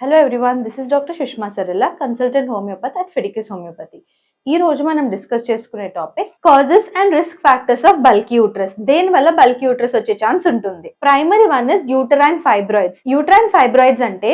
Hello everyone this is doctor Sushma Sarella consultant homeopathy at Fedicus homeopathy ఈ రోజు మనం discuss చేసుకునే topic causes and risk factors of bulk uterus దేని వల్ల bulk uterus వచ్చే chance ఉంటుంది? Primary one is uterine fibroids uterine fibroids అంటే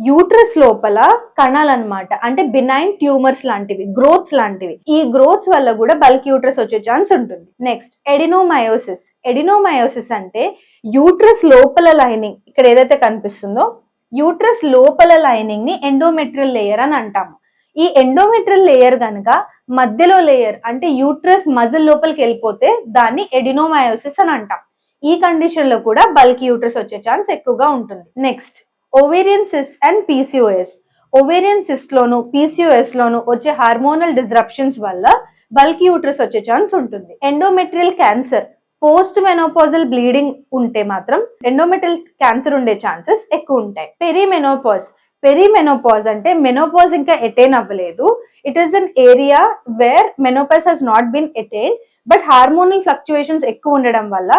uterus లోపల కణాలు అన్నమాట అంటే బినైన్ ట్యూమర్స్ లాంటివి గ్రోత్స్ లాంటివి. ఈ గ్రోత్స్ వల్ల కూడా బల్క్ యూట్రస్ వచ్చే ఛాన్స్ ఉంటుంది. నెక్స్ట్ ఎడినోమయోసిస్ ఎడినోమయోసిస్ అంటే యూట్రస్ లోపల లైనింగ్ ఇక్కడ ఏదైతే కనిపిస్తుందో యూట్రస్ లోపల లైనింగ్ని ఎండోమెట్రియల్ లేయర్ అని అంటాము. ఈ ఎండోమెట్రియల్ లేయర్ కనుక మధ్యలో లేయర్ అంటే యూట్రస్ మజిల్ లోపలికి వెళ్ళిపోతే దాన్ని ఎడినోమయోసిస్ అని అంటాం. ఈ కండిషన్లో కూడా బల్క్ యూట్రస్ వచ్చే ఛాన్స్ ఎక్కువగా ఉంటుంది. Next ovarian cyst and PCOS ovarian cyst loan PCOS లోను వచ్చే హార్మోనల్ డిస్రప్షన్స్ వల్ల బల్క్ యూట్రస్ వచ్చే ఛాన్స్ ఉంటుంది. Endometrial cancer post menopausal bleeding ఉంటే మాత్రం ఎండోమెటల్ క్యాన్సర్ ఉండే ఛాన్సెస్ ఎక్కువ ఉంటాయి. పెరిమెనోపాజ్ పెరిమెనోపాజ్ అంటే మెనోపాజ్ ఇంకా అటైన్ అవ్వలేదు. It is an area where menopause has not been attain but hormonal fluctuations ఎక్కువ ఉండడం వల్ల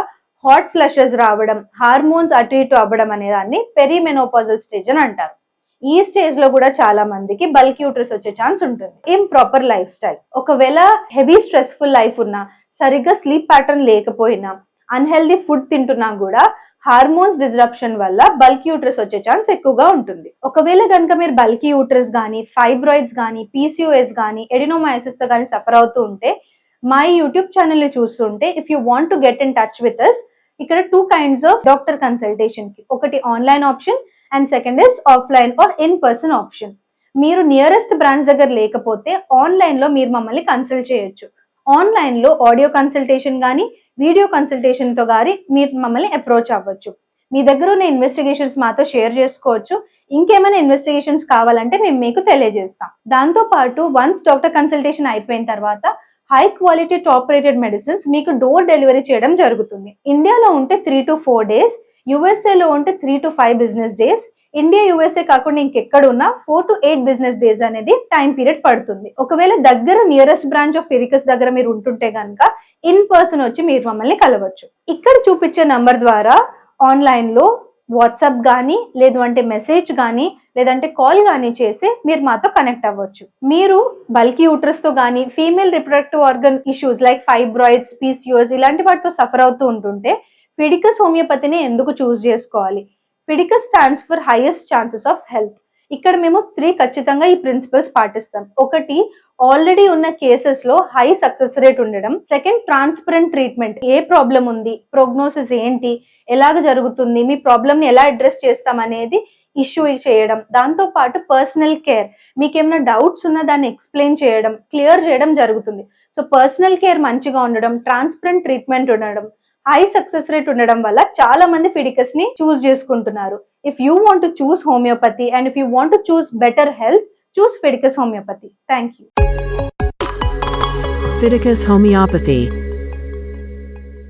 హాట్ ఫ్లషెస్ రావడం హార్మోన్స్ అటు ఇటు అవ్వడం అనే దాన్ని పెరిమెనోపాజల్ స్టేజ్ అని అంటారు. ఈ స్టేజ్లో కూడా చాలా మందికి బల్క్ యూట్రస్ వచ్చే ఛాన్స్ ఉంటుంది. ఇం ప్రాపర్ లైఫ్ స్టైల్ ఒకవేళ హెవీ స్ట్రెస్ఫుల్ లైఫ్ ఉన్నా సరిగ్గా స్లీప్ ప్యాటర్న్ లేకపోయినా అన్హెల్దీ ఫుడ్ తింటున్నా కూడా హార్మోన్స్ డిస్రప్షన్ వల్ల బల్క్ యూట్రస్ వచ్చే ఛాన్స్ ఎక్కువగా ఉంటుంది. ఒకవేళ కనుక మీరు బల్క్ యూట్రస్ కానీ ఫైబ్రాయిడ్స్ కానీ పీసీఓఎస్ కానీ ఎడినోమయసిస్తో కానీ సఫర్ అవుతూ ఉంటే మై యూట్యూబ్ ఛానల్ని చూస్తుంటే if you want to get in touch with us ఇక్కడ టూ కైండ్స్ ఆఫ్ డాక్టర్ కన్సల్టేషన్కి ఒకటి online option and second is offline or in person option మీరు నియరెస్ట్ బ్రాంచ్ దగ్గర లేకపోతే ఆన్లైన్లో మీరు మమ్మల్ని కన్సల్ట్ చేయొచ్చు. ఆన్లైన్లో ఆడియో కన్సల్టేషన్ కానీ వీడియో కన్సల్టేషన్తో కానీ మీరు మమ్మల్ని అప్రోచ్ అవ్వచ్చు. మీ దగ్గర ఉన్న ఇన్వెస్టిగేషన్స్ మాతో షేర్ చేసుకోవచ్చు. ఇంకేమైనా ఇన్వెస్టిగేషన్స్ కావాలంటే మేము మీకు తెలియజేస్తాం. దాంతో పాటు వన్స్ డాక్టర్ కన్సల్టేషన్ అయిపోయిన తర్వాత high quality top rated medicines మీకు డోర్ డెలివరీ చేయడం జరుగుతుంది. ఇండియాలో ఉంటే త్రీ టు ఫోర్ డేస్ యుఎస్ఏలో ఉంటే three to five business days India USA కాకుండా ఇంకెక్కడ ఉన్నా four to eight business days అనేది టైం పీరియడ్ పడుతుంది. ఒకవేళ దగ్గర నియరెస్ట్ బ్రాంచ్ ఆఫ్ ఫిరికస్ దగ్గర మీరు ఉంటుంటే కనుక ఇన్ పర్సన్ వచ్చి మీరు మమ్మల్ని కలవచ్చు. ఇక్కడ చూపించే నంబర్ ద్వారా ఆన్లైన్లో వాట్సాప్ కానీ లేదు అంటే మెసేజ్ కానీ లేదంటే కాల్ కానీ చేసి మీరు మాతో కనెక్ట్ అవ్వచ్చు. మీరు బల్కీ యూట్రస్తో కానీ female reproductive organ issues like fibroids PCOS ఇలాంటి వాటితో సఫర్ అవుతూ ఉంటుంటే ఫిడికస్ హోమియోపతిని ఎందుకు చూస్ చేసుకోవాలి? పిడిక stands for highest chances of health ఇక్కడ మేము త్రీ ఖచ్చితంగా ఈ ప్రిన్సిపల్స్ పాటిస్తాం. ఒకటి ఆల్రెడీ ఉన్న కేసెస్లో హై సక్సెస్ రేట్ ఉండడం. సెకండ్ ట్రాన్స్పరెంట్ ట్రీట్మెంట్ ఏ ప్రాబ్లం ఉంది? ప్రోగ్నోసిస్ ఏంటి? ఎలాగ జరుగుతుంది? మీ ప్రాబ్లమ్ని ఎలా అడ్రస్ చేస్తాం అనేది ఇష్యూ చేయడం. దాంతో పాటు పర్సనల్ కేర్ మీకు ఏమైనా డౌట్స్ ఉన్నా దాన్ని ఎక్స్ప్లెయిన్ చేయడం. క్లియర్ చేయడం జరుగుతుంది. సో పర్సనల్ కేర్ మంచిగా ఉండడం. ట్రాన్స్పరెంట్ ట్రీట్మెంట్ ఉండడం. హై సక్సెస్ రేట్ ఉండడం వల్ల చాలా మంది ఫిడికస్ని చూస్ చేసుకుంటున్నారు. If you want to choose homeopathy and if you want to choose better health choose Fedicus homeopathy thank you Fedicus homeopathy